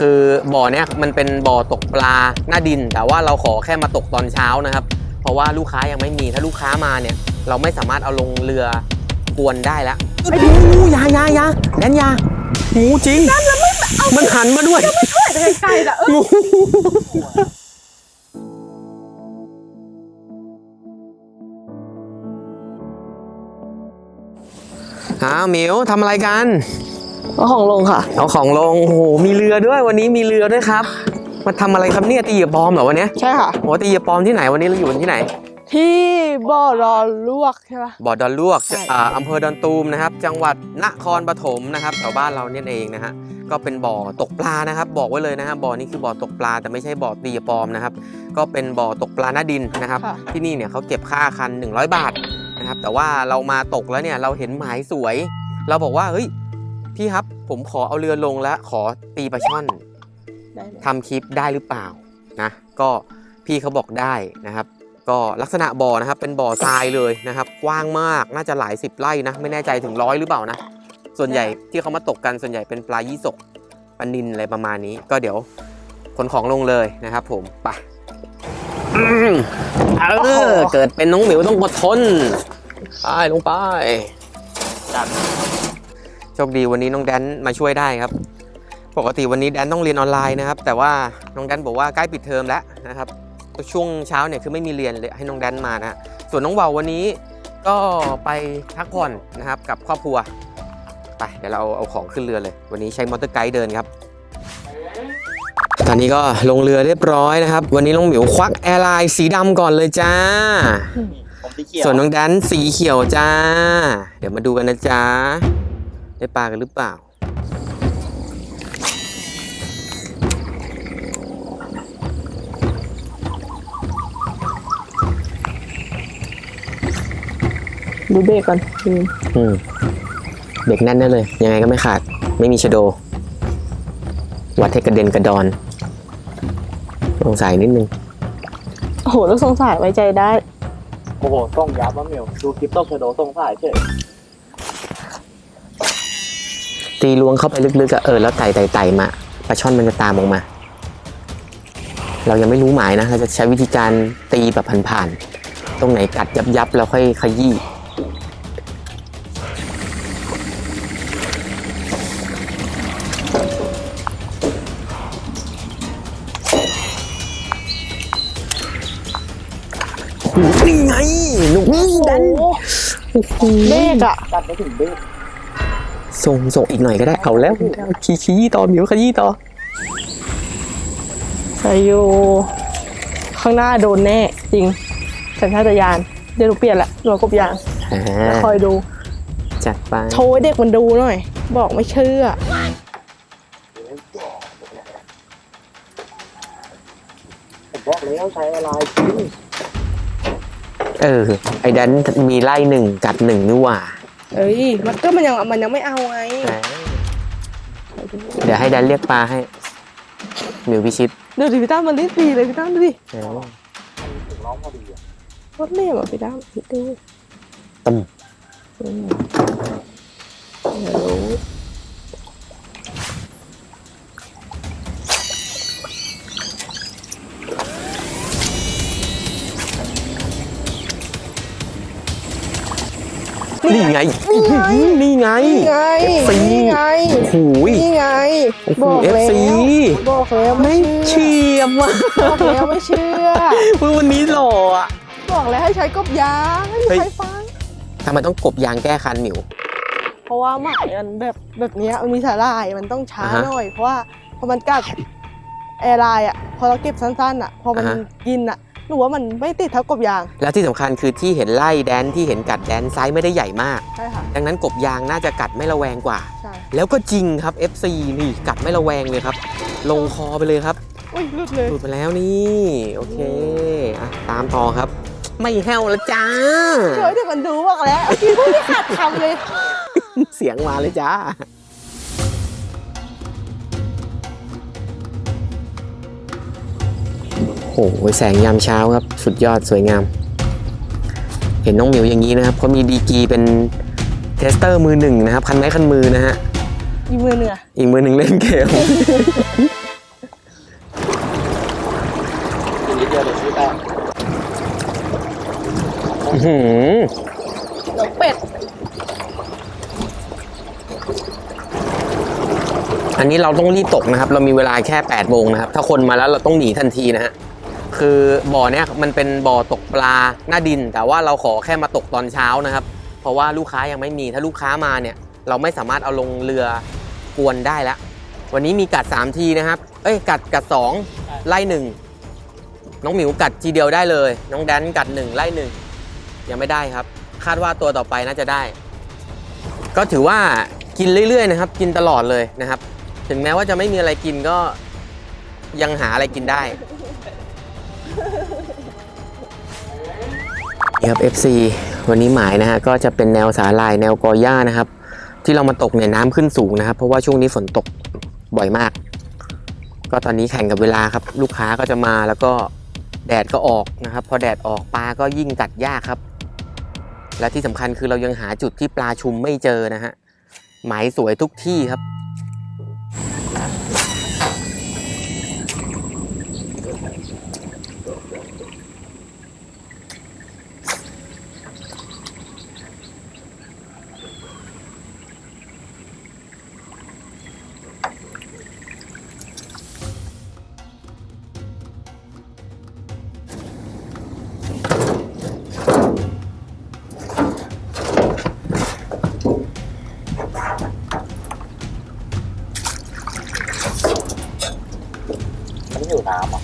คือบ่อเนี้ยมันเป็นบ่อตกปลาหน้าดิน แต่ว่าเราขอแค่มาตกตอนเช้านะครับ เพราะว่าลูกค้ายังไม่มีถ้าลูกค้ามาเนี่ย เราไม่สามารถเอาลงเรือกวนได้แล้วไอ้ดูยายายาแดนยาหูจริงมันหันมาด้วยแต่ไกลๆแต่เอองูอ้าวหมิวทำอะไรกัน เอาของลงค่ะ เอาของลง โอ้โห มีเรือด้วย วันนี้มีเรือด้วยครับ มาทำอะไรครับเนี่ยตีเหยื่อปลอมเหรอวันเนี้ยใช่ค่ะโอ้ตีเหยื่อปลอมที่ไหนวันนี้เราอยู่ที่ไหน ที่บ่อรอลวกใช่ปะบ่อดอนลวกใช่อ่าอำเภอดอนตูมนะครับ จังหวัดนครปฐมนะครับแถวบ้านเราเนี่ยเองนะฮะ ก็เป็นบ่อตกปลานะครับ บอกไว้เลยนะฮะ บ่อนี้คือบ่อตกปลาแต่ไม่ใช่บ่อตีเหยื่อปลอมนะครับ ก็เป็นบ่อตกปลาหน้าดินนะครับค่ะที่นี่เนี่ยเขาเก็บค่าคัน 100 บาทนะครับ แต่ว่าเรามาตกแล้วเนี่ยเราเห็นหมายสวย เราบอกว่าเฮ้ย พี่ครับผมขอเอาเรือลงแล้วขอตีปลาช่อนได้เลยทำคลิปได้หรือเปล่านะก็พี่เขาบอกได้นะครับ ก็ลักษณะบ่อนะครับ เป็นบ่อทรายเลยนะครับ กว้างมากน่าจะหลายสิบไร่นะ ไม่แน่ใจถึงร้อยหรือเปล่านะ ส่วนใหญ่ที่เขามาตกกันส่วนใหญ่เป็นปลายี่สกปลานินอะไรประมาณนี้ ก็เดี๋ยวขนของลงเลยนะครับ ผมไปอืมเออเกิดเป็นน้องหมิวต้องอดทนไปลงไปโช คดีวันนี้น้องแดนมาช่วยได้ครับ ปกติวันนี้แดนต้องเรียนออนไลน์นะครับ แต่ว่าน้องแดนบอกว่าใกล้ปิดเทอมแล้วนะครับช่วงเช้าเนี่ยคือไม่มีเรียนเลยให้น้องแดนมานะฮะส่วนน้องเบาวันนี้ก็ไปพักผ่อนนะครับกับครอบครัวไปเดี๋ยวเราเอาของขึ้นเรือเลย วันนี้ใช้มอเตอร์ไกด์เดินครับ ตอนนี้ก็ลงเรือเรียบร้อยนะครับ วันนี้น้องหมิวควักแอร์ไลน์สีดำก่อนเลยจ้าผมสีเขียวส่วนน้องแดนสีเขียวจ้า เดี๋ยวมาดูกันนะจ๊ะ ได้ปลากันหรือเปล่า ดูเบรกก่อนอืมอืมเบรกแน่นได้เลย ยังไงก็ไม่ขาด ไม่มีชะโด วัดให้กระเด็นกระดอนสงสัยนิดนึง โอ้โหต้องสงสัยไว้ใจได้ โอ้โหส่งยับมะเหมียว ดูคลิปต้องเชโดส่งสายเฉย ตีล้วงเข้าไปลึกๆอะเออแล้วไต่ไต่ไต่มาปลาช่อนมันจะตามออกมา เรายังไม่รู้หมายนะ เราจะใช้วิธีการตีแบบผ่านๆตรงไหนกัดยับยับๆเราค่อยขยี้นี่ไงหนุกนี่ดันโอ้โหเบรกอะกัดไม่ถึงเบ๊ก ส่งส่งอีกหน่อยก็ได้เอาแล้วขี้ขี้ต่อหมิวขยี้ต่อใส่อยู่ข้างหน้าโดนแน่จริงสัญชาตญาณเดี๋ยวหนูเปลี่ยนละหนูกบยางอ่าแล้วคอยดูจัดไปโชว์ให้เด็กมันดูหน่อย บอกไม่เชื่อผมบอกแล้วใช้อะไรจริงเออ ไอ้แดนมีไล่หนึ่งกัดหนึ่งนี่หว่า เอ้ยมันก็มันยังมันยังไม่เอาไง เดี๋ยวให้แดนเรียกปลาให้หมิวพิชิตดูดิพี่ตั้มมันรีบดีเลยพี่ตั้มดูดิเออถึงร้องพอดีอะรถเล่มอะพี่ตั้มพี่ดูตึมอืมเดี๋ยวรู้ นี่ไง นี่ไง นี่ไง FC นี่ไง โอ้โหนี่ไง โอ้โห บอกแล้ว FC บอกแล้วไม่ไม่เชื่อเฉียบว่ะบอกแล้วไม่เชื่อมึงวันนี้หล่ออะ บอกแล้วให้ใช้กบยางให้เฮ้ยใช้ฟัง ทำไมต้องกบยางแก้คันหมิว เพราะว่าหมายมันแบบแบบเนี้ยมันมีสาหร่ายมันต้องช้าอ่าฮะหน่อย เพราะว่าพอมันกัดแอร์ไลน์อะ พอเราเก็บสั้นๆอะ พอมันอ่าฮะ กินอะ หนูว่ามันไม่ติดเท่ากบยาง แล้วที่สำคัญคือที่เห็นไล่แดนที่เห็นกัดแดนไซส์ไม่ได้ใหญ่มาก ใช่ค่ะ ดังนั้นกบยางน่าจะกัดไม่ระแวงกว่า ใช่ แล้วก็จริงครับ FC นี่กัดไม่ระแวงเลยครับ ลงคอไปเลยครับอุ้ยหลุดเลยหลุดมาแล้วนี่โอเคอะตามต่อครับ ไม่แห้วแล้วจ้าช่วยเด็กมันดูบอกแล้วเมื่อกี้พูดไม่ขาดคำเลย เสียงมาเลยจ้า หแสงยามเช้าครับ สุดยอดสวยงาม เห็นน้องหมิวอย่างนี้นะครับเขามีดีกีเป็นเทสเตอร์มือหนึ่งนะครับ คันไม้คันมือนะฮะอีกมือหนึ่งอีกมือหนึ่งเล่นเกมนิดเดียวอองเป็ด อันนี้เราต้องรีบตกนะครับ เรามีเวลาแค่8โมงนะครับ ถ้าคนมาแล้วเราต้องหนีทันทีนะฮะ คือบ่อเนี้ยมันเป็นบ่อตกปลาหน้าดิน แต่ว่าเราขอแค่มาตกตอนเช้านะครับ เพราะว่าลูกค้ายังไม่มีถ้าลูกค้ามาเนี่ย เราไม่สามารถเอาลงเรือกวนได้แล้ว วันนี้มีกัด 3 ทีนะครับ เอ้ยกัดกัด 2 ไล่หนึ่งน้องหมิวกัดทีเดียวได้เลย น้องแดนกัด 1 ไล่หนึ่งยังไม่ได้ครับ คาดว่าตัวต่อไปน่าจะได้ ก็ถือว่ากินเรื่อยๆนะครับ กินตลอดเลยนะครับ ถึงแม้ว่าจะไม่มีอะไรกินก็ยังหาอะไรกินได้ นี่ครับ FC วันนี้หมายนะฮะก็จะเป็นแนวสาลายแนวกอหญ้านะครับ ที่เรามาตกเนี่ยน้ำขึ้นสูงนะครับ เพราะว่าช่วงนี้ฝนตกบ่อยมาก ก็ตอนนี้แข่งกับเวลาครับ ลูกค้าก็จะมาแล้วก็แดดก็ออกนะครับ พอแดดออกปลาก็ยิ่งกัดยากครับ และที่สำคัญคือเรายังหาจุดที่ปลาชุมไม่เจอนะฮะหมายสวยทุกที่ครับ น้ำอะ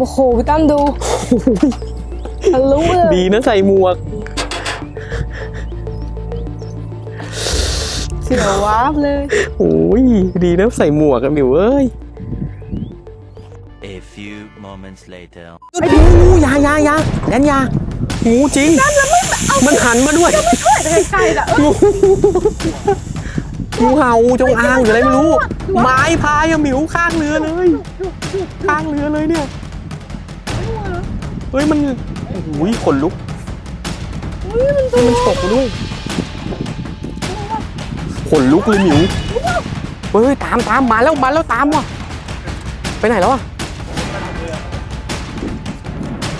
โอ้โหพี่ตั้มดูทะลุเลยดีนะใส่หมวกเสียววาบเลยโอ้ยดีนะใส่หมวกอะหมิวเอ้ย A few moments later. โอ้ยอยาอยาอยาแดนอยางูจริง มันหันมาด้วยไกลๆอะงูงูเห่าจงอางหรืออะไรไม่รู้ ไม้พายอะหมิวข้างเรือเลย ข้างเรือเลยเนี่ย เฮ้ยมันโอ้ยขนลุกนี่มันฉกมาด้วยขนลุกเลยหมิวเฮ้ยตามตามมาแล้วมาแล้วตามว่ะไปไหนแล้วอะ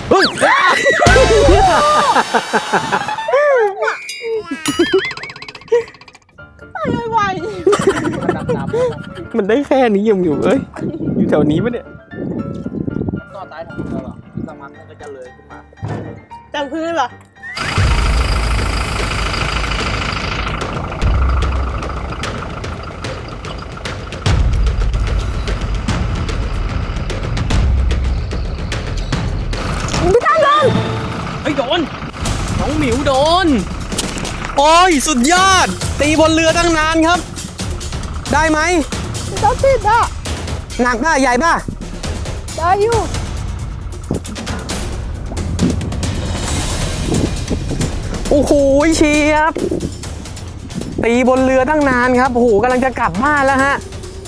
เฮ้ยไวมันได้แค่นี้ยังอยู่เอ้ยอยู่แถวนี้ปะเนี่ย พื้นเหรอเฮ้ยโดน น้องหมิวโดน โอ้ย สุดยอด ตีบนเรือตั้งนานครับ ได้ไหม พี่ตั้มติดอะหนักป่ะใหญ่ป่ะ ได้อยู่ โอ้โหเชียบ ตีบนเรือตั้งนานครับโอ้โหกำลังจะกลับบ้านแล้วฮะ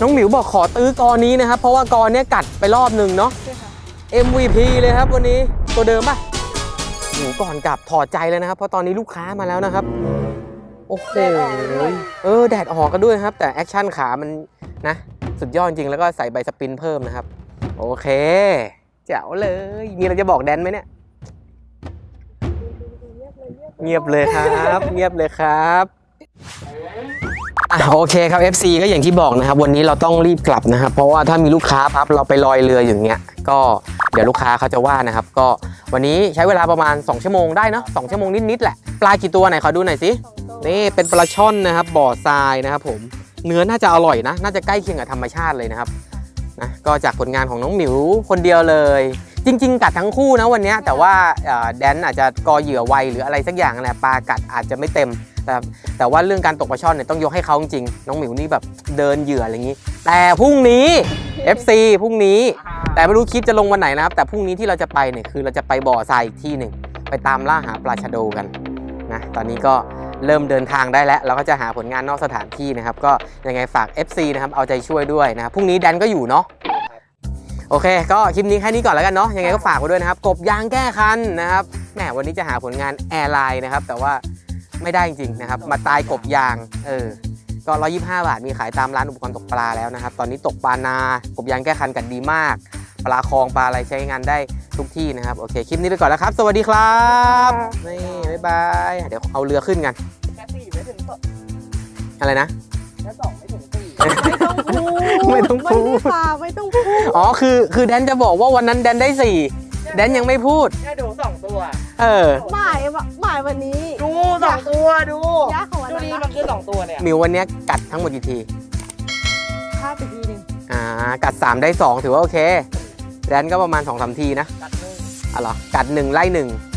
น้องหมิวบอกขอตื้อกอนี้นะครับ เพราะว่ากอเนี้ยกัดไปรอบหนึ่งเนาะ MVP เลยครับวันนี้ตัวเดิมป่ะหนูก่อนกลับถอดใจเลยนะครับ เพราะตอนนี้ลูกค้ามาแล้วนะครับ โอ้โหเออแดดออกกันด้วยครับ แต่แอคชั่นขามันนะ สุดยอดจริงแล้วก็ใส่ใบสปินเพิ่มนะครับ โอเคแจ๋วเลย มีอะไรจะบอกแดนไหมเนี่ย เงียบเลยครับ เงียบเลยครับอะโอเคครับ FC ก็อย่างที่บอกนะครับ วันนี้เราต้องรีบกลับนะครับ เพราะว่าถ้ามีลูกค้าพับเราไปลอยเรืออย่างเงี้ย ก็เดี๋ยวลูกค้าเขาจะว่านะครับ ก็วันนี้ใช้เวลาประมาณ 2 ชั่วโมงได้เนาะสชั่วโมงนิดๆแหละ ปลากี่ตัวไหนขอดูหน่อยสิ นี่เป็นปลาช่อนนะครับ บ่อทรายนะครับผม เนื้อน่าจะอร่อยนะ น่าจะใกล้เคียงกับธรรมชาติเลยนะครับ นะ ก็จากผลงานของน้องหมิวคนเดียวเลย จริง ๆ กัดทั้งคู่นะวันนี้แต่ว่าแดนอาจจะกอเหยื่อไวหรืออะไรสักอย่างแหละปลากัดอาจจะไม่เต็ม แต่แต่ว่าเรื่องการตกปลาช่อนเนี่ยต้องยกให้เขาจริงน้องหมิวนี่แบบเดินเหยื่ออะไรอย่างนี้ แต่พรุ่งนี้ FC พรุ่งนี้ แต่ไม่รู้คลิปจะลงวันไหนนะครับ แต่พรุ่งนี้ที่เราจะไปเนี่ยคือเราจะไปบ่อทรายอีกที่หนึ่งไปตามล่าหาปลาชะโดกันนะตอนนี้ก็เริ่มเดินทางได้แล้ว เราก็จะหาผลงานนอกสถานที่นะครับ ก็ยังไงฝาก FC นะครับเอาใจช่วยด้วยนะครับพรุ่งนี้แดนก็อยู่เนาะ โอเค ก็คลิปนี้แค่นี้ก่อนแล้วกันเนาะยังไงก็ฝากไว้ด้วยนะครับ กบยางแก้คันนะครับแหมวันนี้จะหาผลงานแอร์ไลน์นะครับ แต่ว่าไม่ได้จริงๆนะครับ มาตายกบยาง เออ ก็ 125 บาท มีขายตามร้านอุปกรณ์ตกปลาแล้วนะครับ ตอนนี้ตกปลานากบยางแก้คันกันดีมาก ปลาคลองปลาอะไรใช้งานได้ทุกที่นะครับ โอเค คลิปนี้ไปก่อนแล้วครับ สวัสดีครับ นี่บ๊ายบาย เดี๋ยวเอาเรือขึ้นกัน แค่สี่ไม่ถึงสองอะไรนะแค่สองไม่ถึงสี่ ไม่ต้องพูดไม่ต้องพูด ไม่ได้ปลาไม่ต้องพูดอ๋อคือคือแดนจะบอกว่าวันนั้นแดนได้4แดนยังไม่พูดแค่ดูสองตัว เออหมายว่าหมายวันนี้ ดูสองตัวดู ยากของวันดูนั้นดีปะมันคือสองตัวเนี่ยมิววันเนี้ยกัดทั้งหมดกี่ทีพลาดไปทีหนึ่งอ่ากัด3ได้2ถือว่าโอเคแดนก็ประมาณ2อสทีนะ ตัดหนึ่งอ๋อเหรอกัด1ไล่1